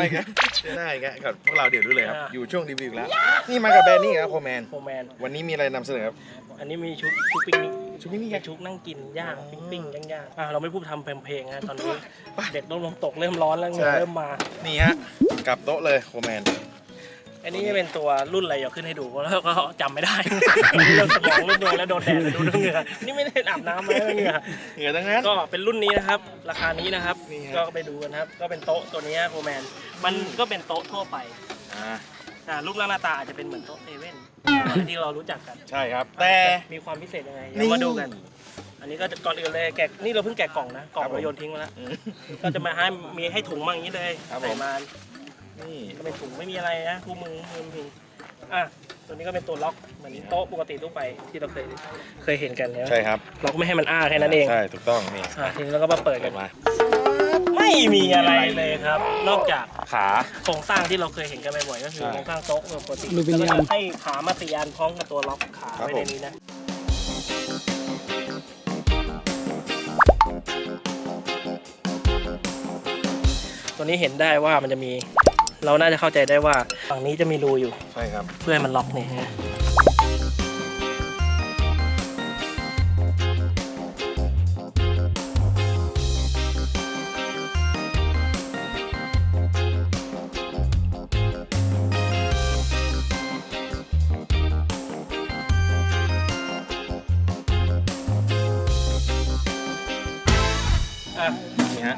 ไม่ครับเจอหน้าอีกแล้วกับพวกเราเดี๋ยวรู้เลยครับ อ่า อยู่ช่วงรีวิวอีกแล้ว นี่มากับแบรนด์นี่ครับโคแมน โฟร์แมน วันนี้มีอะไรนำเสนอครับ อันนี้มีชุบชุบปิ้งนิกชุบปิ้งนิกเป็นชุบนั่งกินย่างปิ้งปิ้งย่างย่างอะเราไม่พูดทำเพลงๆนะตอนนี้ เด็ดลมลมตกเริ่มร้อนแล้วเหงื่อเริ่มมา นี่ฮะกลับโต๊ะเลยโคแมน อันนี้จะเป็นตัวรุ่นอะไรเดี๋ยวขึ้นให้ดูเพราะแล้วก็จำไม่ได้ เรื่องสมองรุ่นเดียวแล้วโดนแดดแล้วดูเหงื่อนี่ไม่ได้อาบน้ำมาแล้วเหงื่อเหงื่อทั้งนั้น ก็เป็นรุ่นนี้นะครับ ราคานี้นะครับ นี่ฮะ ก็ไปดูกันครับ ก็เป็นโต๊ะตัวนี้โฟร์แมน มันก็เป็นโต๊ะทั่วไปอ่าอ่ารูปร่างหน้าตาอาจจะเป็นเหมือนโต๊ะเซเว่นที่เรารู้จักกัน ใช่ครับ แต่ มีความพิเศษยังไงนี่เดี๋ยวมาดูกัน อันนี้ก็ก่อนอื่นเลยแกะนี่เราเพิ่งแกะกล่องนะกล่องครับผมเราโยนทิ้งมาแล้ว อืมก็จะมาให้มีให้ถุงมาอย่างนี้เลยครับผม ใส่มา นี่ก็เป็นถุงไม่มีอะไรนะคู่มือมือพิงอะตัวนี้ก็เป็นตัวล็อกเหมือนโต๊ะปกติทั่วไปที่เราเคยเคยเห็นกันแล้วใช่ครับล็อกไม่ให้มันอ้าแค่นั้นเองใช่ถูกต้องนี่อะทีนี้เราก็มาเปิดเกิกัดนมา ไม่มีอะไรเลยครับ นอกจากขาโครงสร้างที่เราเคยเห็นกันบ่อยๆก็คือใช่โครงสร้างโต๊ะปกติอลูมิเนียมแล้วก็จะให้ขามาตีอันพร้อมกับตัวล็อกขาครับไว้ผมในนี้นะตัวนี้เห็นได้ว่ามันจะมี เราน่าจะเข้าใจได้ว่าฝั่งนี้จะมีรูอยู่ ใช่ครับ เพื่อให้มันล็อกเนี่ยฮะอะ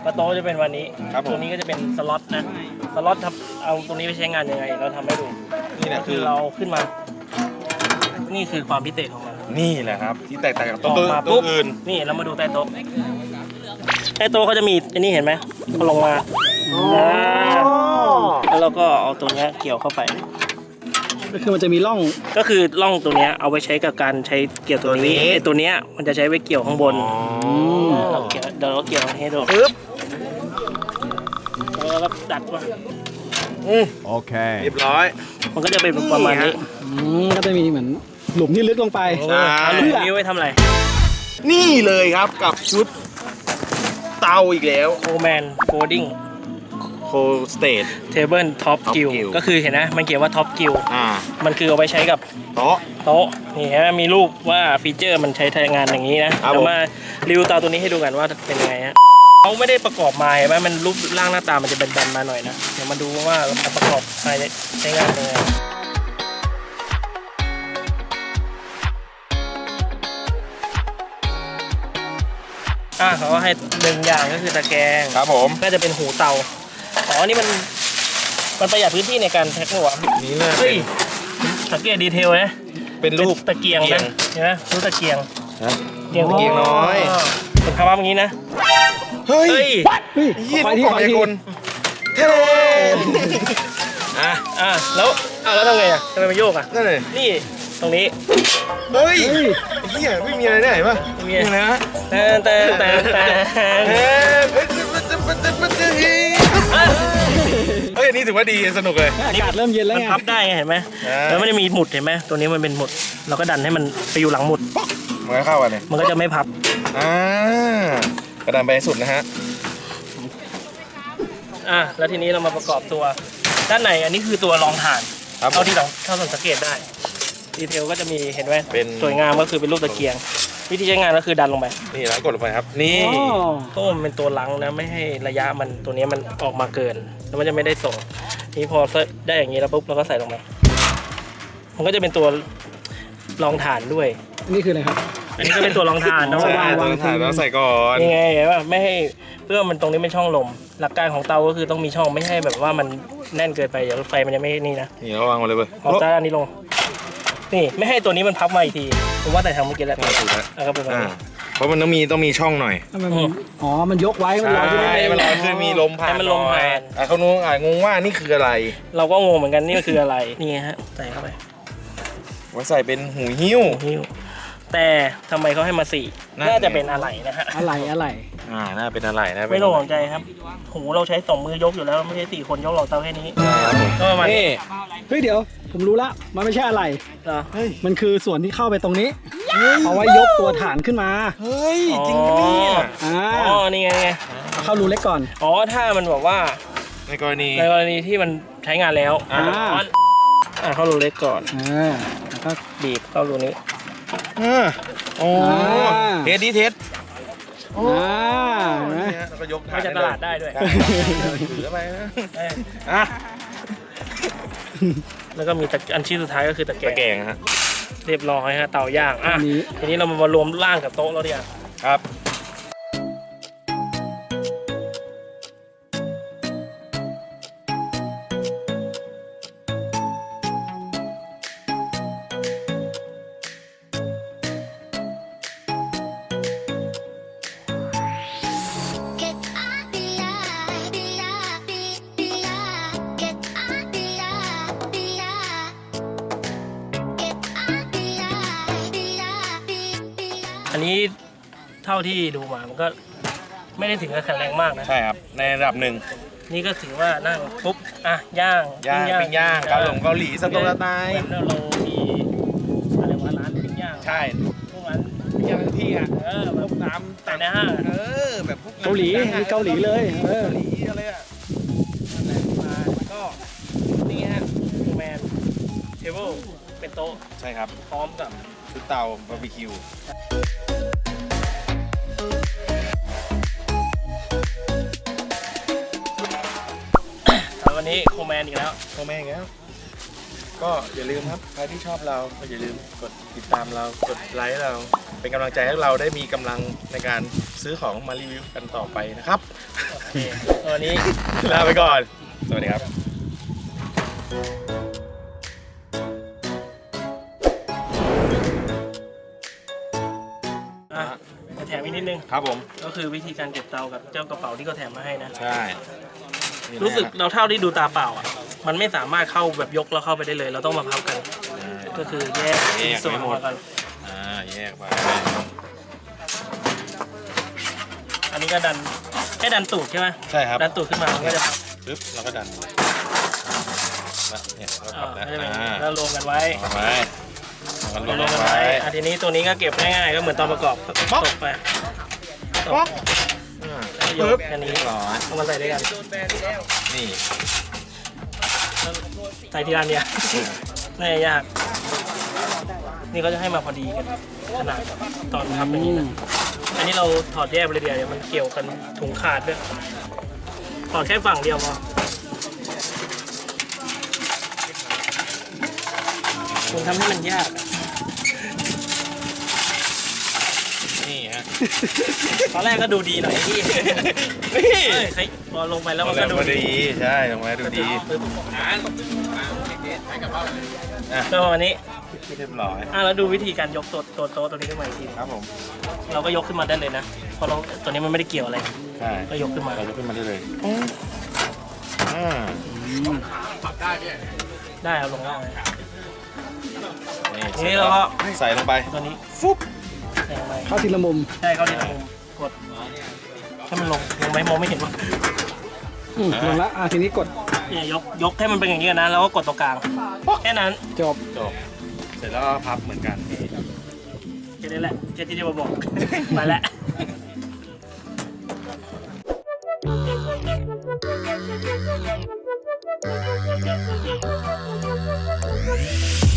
นี่ฮะประโต๊ะจะเป็นวันนี้ครับผม ตัวนี้ก็จะเป็นสล็อตนะสล็อตทำเอาตรงนี้ไปใช้งานยังไง เราทำให้ดูนี่แหละก็คืคืออเราขึ้นมา นี่คือความพิเศษของมันนี่แหละครับ ที่แตกต่างจากอโต๊ะอกมาโต๊ะปุ๊บอื่นนี่เรามาดูใต้โต๊ะใต้โต๊ะเขาจะมีอันนี้เห็นไหมเขาลงมาอ่าแล้วเราก็เอาตัวเนี้ยเกี่ยวเข้าไป ก็คือมันจะมีร่อง ก็คือล่องตัวเนี้ยเอาไว้ใช้กับการใช้เกี่ยวตัวนี้ตัวนี้ไอ้ตัวเนี้ยมันจะใช้ไว้เกี่ยวข้างบนม เราเกี่ยวเดี๋ยวเราเกี่ยวให้ดูปึ๊บแล้ว ก็ดัดมาอืม Okay. เรียบร้อย มันก็จะเป็นประมาณนี้อืมก็จะมีเหมือนหลุมที่ลึกลงไปใช่ เอาลูกนี้ไว้ทำอะไร นี่เลยครับกับชุดเตาอีกแล้วโคแมนโฟดิ้งโคสเตท เทเบิลท็อป Top กิล Gill ก็คือเห็นนะมันเขียนว่าท็อปกิลอ่ามันคือเอาไปใช้กับโต๊ะ โต๊ะนี่ฮะมีรูปว่าฟีเจอร์มันใช้ทำงานอย่างนี้นะครับเดี๋ยวผมมารีวิวเตาตัวนี้ให้ดูกันว่าเป็นยังไงฮะ เขาไม่ได้ประกอบมาเห็นไหมมันรูปร่างหน้าตามันจะเป็นแบนๆมาหน่อยนะเดี๋ยวมาดูว่ามันประกอบมาใช้งานยังไงอะเขาก็ให้หนึ่งอย่างก็คือตะแกรงครับผมน่าจะเป็นหูเตาอ๋อนี่มันมันประหยัดพื้นที่ในการแพ็คหรอวะนี่น่าเฮ้เป็ยนสังเกตดีเทลนะเป็นรูปตะเกียงเกียนะงเห็นไหมรูปตะเกียงฮะเกียงตะเกียงน้อยเป็นคำว่าอย่างนี้นะ เฮ้ยเฮ้ยเฮ้ยเฮียขอลูกที่กล่องขอมายาที่กลเท่อะอะแล้วอะแล้วทำไงอะทำไมมันโยกอะนั่นเลยนี่ตรงนี้เฮ้ยเฮ้ยเฮียไม่มีอะไรได้ปะไม่มีอะไรฮะแต่แต่แต่แต่เฮ้ยเฮ้ยเฮ้ยอันนี่ถือว่าดีสนุกเลยอากาศเริ่มเย็นแล้วมันไงพับได้ไงเห็นไหมอ่าแล้วมันจะมีหมุดเห็นไหมตัวนี้มันเป็นหมุด เราก็ดันให้มันไปอยู่หลังหมุดมันก็เข้ากันเลยมันก็จะไม่พับอ่า กระดานไปให้สุดนะฮะ อะแล้วทีนี้เรามาประกอบตัว ด้านในอันนี้คือตัวรองฐานครับผมเท่าที่เราเท่าที่สังเกตได้ ดีเทลก็จะมีเห็นไหมเป็น สวยงามก็คือเป็นรูปตะเกียง วิธีใช้งานก็คือดันลงไปนี่แล้วกดลงไปครับ นี่อ๋อเพราะว่ามันเป็นตัวลังนะไม่ให้ระยะมันตัวนี้มันออกมาเกิน แล้วมันจะไม่ได้ส่งนี่พอได้อย่างนี้แล้วปุ๊บเราก็ใส่ลงไปมันก็จะเป็นตัว รองฐานด้วย นี่คืออะไรครับ อันนี้ก็เป็นตัวรองฐานเนาะใช่วางตัวถ่ายแล้วใส่ก่อนยังไงเห็นป่ะไม่ให้เพื่อมันตรงนี้เป็นช่องลม หลักการของเตาก็คือต้องมีช่องไม่ให้แบบว่ามันแน่นเกินไปเดี๋ยวไฟมันจะไม่นี่นะนี่เราวางมาเลยเว้ยเอาด้านนี้ลง นี่ไม่ให้ตัวนี้มันพับมาอีกทีผมว่าแต่ทำเมื่อกี้แล้วนี่ถูกแล้วเอาก็เป็นแบบอ่านี้ เพราะมันต้องมีต้องมีช่องหน่อยทำไมมัน อ๋อ มันยกไว้ มันลอยขึ้นใช่มามันลอยขึ้นมีลมผ่านให้มันลมผ่านอะเขางงอะงงว่านี่คืออะไร เราก็งงเหมือนกันนี่มันคืออะไร นี่ไงฮะใส่เข้าไป ว่าใส่เป็นหูหิ้ว หิ้วแต่ทำไมเขาให้มาสี่นั่นน่าจะไงเป็นอะไรนะฮะอะไรอะไรอ่าน่าเป็นอะไรนะไม่ต้องห่วงใจครับ หูเราใช้สองมือยกอยู่แล้วไม่ใช่สี่คนยกหรอกเตาแค่นี้ครับผมก็ประมาณนี้นี่เฮ้ยเดี๋ยว ผมรู้ละมันไม่ใช่อะไร เหรอเฮ้ยมันคือส่วนที่เข้าไปตรงนี้เอาไว้ยกตัวฐานขึ้นมาเฮ้ยจริงปะเนี่ย อ่าอ๋อนี่ไงนี่ไงเอาเข้ารูเล็กก่อน อ๋อถ้ามันบอกว่าในกรณี ในกรณีที่มันใช้งานแล้วอ่าร้อนอ่าเข้ารูเล็กก่อนอ่าแล้วก็ บีบเข้ารูนี้อ่าโอ้อ่า เทสดีเทสอ่าเห็นไหมนี่ฮะแล้วก็ยกมาจากตลาดได้ด้วยใช่ถือไปนะเอออะแล้วก็มีตะอันชิ้นสุดท้ายก็คือตะแกรตะงแกรงฮะ เรียบร้อยฮะเตาย่างอะอันนี้ ทีนี้เรามารวมร่างกับโต๊ะแล้วเนี่ยครับ ท่าที่ดูมามันก็ไม่ได้ถึงกับแข็งแรงมากนะ ใช่ครับ ในระดับหนึ่งนี่ก็ถือว่านั่งปุ๊บอะย่างย่างปิ้งย่างเกาหลงเกาหลีสตูสไตล์เหมือนเรามีอะไรวะร้านปิ้งย่างใช่พวกร้านปิ้งย่างที่อะเออแบบตามแต่ในห้างอะเออแบบพวกเกาหลีมีเกาหลีเลยเออเกาหลีอะไรอะนั่นแหละมาก็นี่ฮะโรแมนเทเบิลเป็นโต๊ะใช่ครับพร้อมกับชุดเตาบาร์บีคิวแล้ว มนอีกแล้ว พ่อแม่งแล้วก็อย่าลืมครับใครที่ชอบเราก็อย่าลืมกดติดตามเรากดไลค์เรา เป็นกำลังใจให้เราได้มีกำลังในการซื้อของมารีวิวกันต่อไปนะครับ โอเควันนี้ ลาไปก่อน สวัสดีครับอะจะแถมอีกนิดนึง ครับผม ก็คือวิธีการเก็บเตากับเจ้ากระเป๋าที่เขาแถมมาให้นะ ใช่นี่นะ รู้สึกเราเท่าที่ดูตาเปล่าอะมันไม่สามารถเข้าแบบยกแล้วเข้าไปได้เลย เราต้องมาพับกันใช่ก็คือแยกแยกส่วนไม่หมดกันอ่าแยกไปอันนี้ก็ดันแค่ดันตูดใช่ไหมใช่ครับ ดันตูดขึ้นมามันก็จะพับปึ๊บเราก็ดันนะเนี่ยเราอ่าพับนะก็จะเป็นอ่าแล้วรวมกันไว้เอาไว้เอารวลมงกันไว้ไว้อะทีนี้ตัวนี้ก็เก็บง่ายๆก็เหมือนตอนประกอบตกไปตป๊อกก อ่าแล้วยกแค่นี้เรียบร้อยเอามาใส่ด้วยกันนี่ใส่ทีละเนี่ยไม่ยาก นี่เขาจะให้มาพอดีกันขนาดตอนพับอย่างนี้นะอันนี้เราถอดแยกไปเลยเดียวเดี๋ยวมันเกี่ยวกันถุงขาดด้วยถอดแค่ฝั่งเดียวพอคุณทำให้มันยากอะ นี่ฮะ ตอนแรกก็ดูดีหน่อยพี่นี่เฮ้ยใครพอลงไปแล้วมันก็ดูพอดีใช่ลงมาดูดีก็วันนี้เรียบร้อยอะแล้วดูวิธีการยกตัวตัวโต๊ะตัวนี้ขึ้นมาอีกทีครับผมเราก็ยกขึ้นมาได้เลยนะเพราะเราตัวนี้มันไม่ได้เกี่ยวอะไร ใช่ก็ยกขึ้นมาเรายกขึ้นมาได้เลยอ่าได้เอาลงได้นี่ทีนี้เราก็ใส่ลงไปตัวนี้ฟุ๊บ ใส่ลงไปเข้าทีละมุมใช่เขาดีมุมกดให้มันลงลงไหมมองไม่เห็นวะอืมลงละอะทีนี้กดเนี่ยยกยกให้มันเป็นอย่างนี้กันนะแล้วก็กดตรงกลางแค่นั้นจบจบเสร็จแล้วก็พับเหมือนกันแค่นี้แหละแค่ที่จะมาบอกไปแล้ว Get